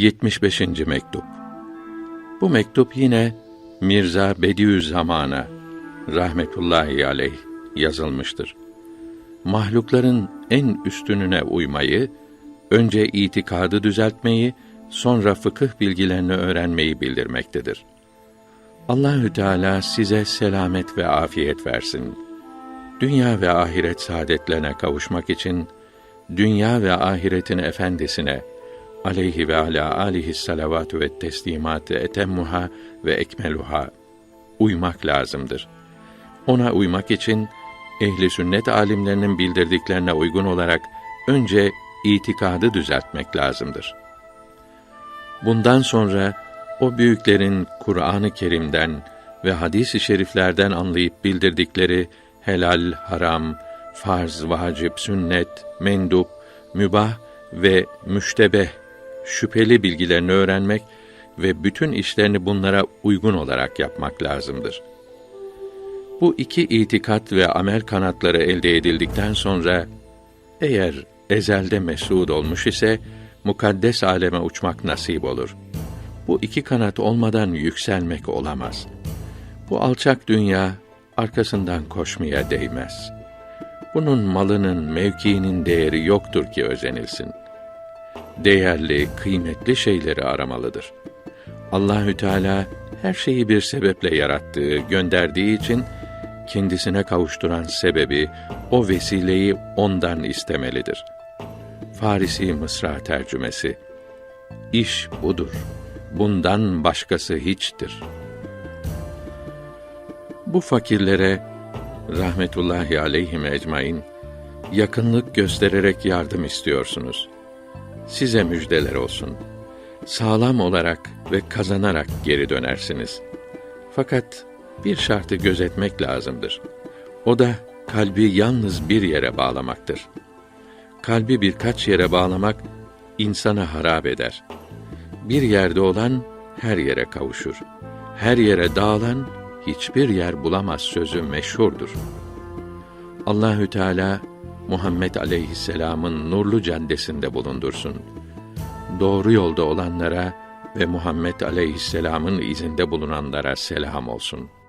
75. mektup. Bu mektup yine Mirza Bediüzzaman'a rahmetullahi aleyh yazılmıştır. Mahlukların en üstününe uymayı, önce itikadı düzeltmeyi, sonra fıkıh bilgilerini öğrenmeyi bildirmektedir. Allahü Teala size selamet ve afiyet versin. Dünya ve ahiret saadetlerine kavuşmak için dünya ve ahiretin efendisine aleyhi ve ala alihi salavatü ve teslimatı etemmuha ve ekmeluha uymak lazımdır. Ona uymak için ehli sünnet alimlerinin bildirdiklerine uygun olarak önce itikadı düzeltmek lazımdır. Bundan sonra o büyüklerin Kur'an-ı Kerim'den ve hadis-i şeriflerden anlayıp bildirdikleri helal, haram, farz, vacip, sünnet, mendup, mübah ve müştebeh şüpheli bilgilerini öğrenmek ve bütün işlerini bunlara uygun olarak yapmak lazımdır. Bu iki itikat ve amel kanatları elde edildikten sonra eğer ezelde mesud olmuş ise mukaddes aleme uçmak nasip olur. Bu iki kanat olmadan yükselmek olamaz. Bu alçak dünya arkasından koşmaya değmez. Bunun malının, mevkiinin değeri yoktur ki özenilsin. Değerli, kıymetli şeyleri aramalıdır. Allahü Teala her şeyi bir sebeple yarattığı, gönderdiği için kendisine kavuşturan sebebi, o vesileyi ondan istemelidir. Farisi Mısra tercümesi İş budur. Bundan başkası hiçtir. Bu fakirlere rahmetullahi aleyhim ecmaîn yakınlık göstererek yardım istiyorsunuz. Size müjdeler olsun. Sağlam olarak ve kazanarak geri dönersiniz. Fakat bir şartı gözetmek lazımdır. O da kalbi yalnız bir yere bağlamaktır. Kalbi birkaç yere bağlamak insanı harap eder. Bir yerde olan her yere kavuşur. Her yere dağılan hiçbir yer bulamaz sözü meşhurdur. Allahü Teala Muhammed aleyhisselam'ın nurlu caddesinde bulundursun. Doğru yolda olanlara ve Muhammed aleyhisselam'ın izinde bulunanlara selam olsun.''